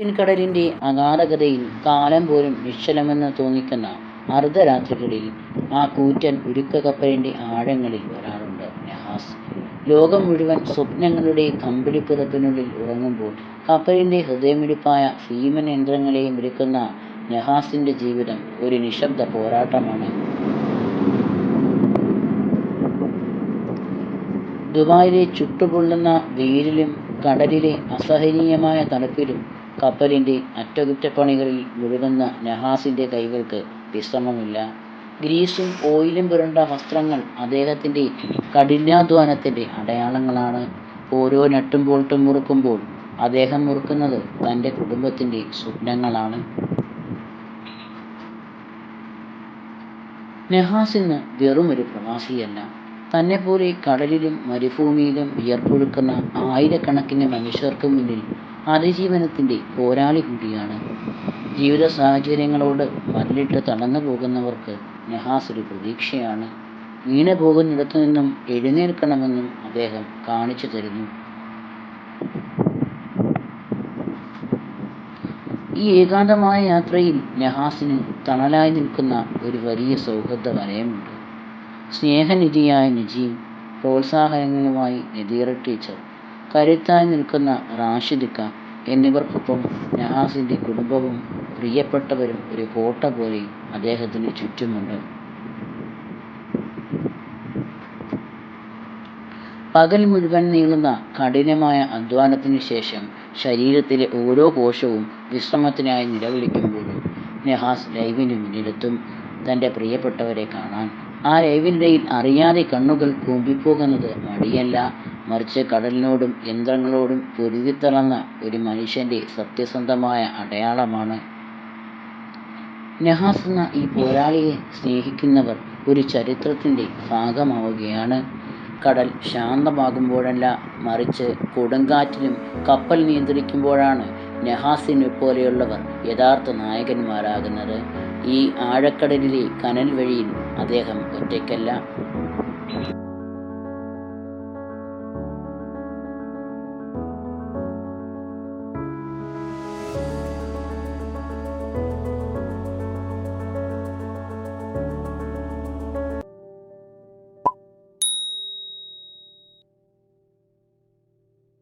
പിൻകടലിന്റെ അഗാധതയിൽ കാലം പോലും നിശ്ചലമെന്ന് തോന്നിക്കുന്ന അർദ്ധരാത്രികളിൽ ആ കൂറ്റൻ ഉരുക്കുകപ്പലിന്റെ ആഴങ്ങളിൽ വരാറുണ്ട് നഹാസ്. ലോകം മുഴുവൻ സ്വപ്നങ്ങളുടെ കമ്പിളിപ്പുതപ്പിനുള്ളിൽ ഉറങ്ങുമ്പോൾ കപ്പലിന്റെ ഹൃദയമിടിപ്പായ ഭീമൻ യന്ത്രങ്ങളെ വിളിക്കുന്ന നഹാസിന്റെ ജീവിതം ഒരു നിശബ്ദ പോരാട്ടമാണ്. ദുബായിലെ ചുട്ടുപൊള്ളുന്ന വെയിലിലും കടലിലെ അസഹനീയമായ തണുപ്പിലും കപ്പലിന്റെ അറ്റകുറ്റപ്പണികളിൽ മുഴുകുന്ന നഹാസിന്റെ കൈകൾക്ക് വിശ്രമമില്ല. ഗ്രീസും ഓയിലും പുരണ്ട വസ്ത്രങ്ങൾ അദ്ദേഹത്തിന്റെ കഠിനാധ്വാനത്തിന്റെ അടയാളങ്ങളാണ്. ഓരോ നട്ടും ബോൾട്ടും മുറുക്കുമ്പോൾ അദ്ദേഹം മുറുക്കുന്നത് തന്റെ കുടുംബത്തിന്റെ സ്വപ്നങ്ങളാണ്. നെഹാസിന്ന് വെറും ഒരു പ്രവാസിയല്ല. തന്നെപ്പോലെ കടലിലും മരുഭൂമിയിലും വിയർപ്പൊഴുക്കുന്ന ആയിരക്കണക്കിന് മനുഷ്യർക്ക് മുന്നിൽ അതിജീവനത്തിന്റെ പോരാളി കൂടിയാണ്. ജീവിത ജീവിതസാഹചര്യങ്ങളോട് മല്ലിട്ട് തളർന്നുപോകുന്നവർക്ക് നെഹാസ് ഒരു പ്രതീക്ഷയാണ്. വീണു പോകുന്നിടത്തു നിന്നും എഴുന്നേൽക്കണമെന്നും അദ്ദേഹം കാണിച്ചു തരുന്നു ഈ ഏകാന്തമായ യാത്രയിൽ നെഹാസിന് തണലായി നിൽക്കുന്ന ഒരു വലിയ സൗഹൃദ വലയമുണ്ട്. സ്നേഹനിധിയായ നജീം, പ്രോത്സാഹനങ്ങളുമായി നദീറ ടീച്ചർ, കരുത്തായി നിൽക്കുന്ന റാഷിദിക്ക എന്നിവർക്കൊപ്പം നഹാസിന്റെ കുടുംബവും പ്രിയപ്പെട്ടവരും ഒരു കോട്ട പോലെ അദ്ദേഹത്തിന് ചുറ്റുമുണ്ട്. പകൽ മുഴുവൻ നീളുന്ന കഠിനമായ അധ്വാനത്തിന് ശേഷം ശരീരത്തിലെ ഓരോ കോശവും വിശ്രമത്തിനായി നിലവിളിക്കുമ്പോഴും നെഹാസ് ലൈവിന് മുന്നിലെത്തും തന്റെ പ്രിയപ്പെട്ടവരെ കാണാൻ. ആ ലൈവിനിടയിൽ അറിയാതെ കണ്ണുകൾ കൂമ്പിപ്പോകുന്നത് മടിയല്ല, മറിച്ച് കടലിനോടും യന്ത്രങ്ങളോടും പൊരുതിത്തളർന്ന ഒരു മനുഷ്യന്റെ സത്യസന്ധമായ അടയാളമാണ്. നഹാസ് എന്ന ഈ പോരാളിയെ സ്നേഹിക്കുന്നവർ ഒരു ചരിത്രത്തിന്റെ ഭാഗമാവുകയാണ്. കടൽ ശാന്തമാകുമ്പോഴല്ല, മറിച്ച് കൊടുങ്കാറ്റിലും കപ്പൽ നിയന്ത്രിക്കുമ്പോഴാണ് നഹാസിനെപ്പോലെയുള്ളവർ യഥാർത്ഥ നായകന്മാരാകുന്നത്. ഈ ആഴക്കടലിലെ കനൽ വഴിയിൽ അദ്ദേഹം ഒറ്റയ്ക്കല്ല.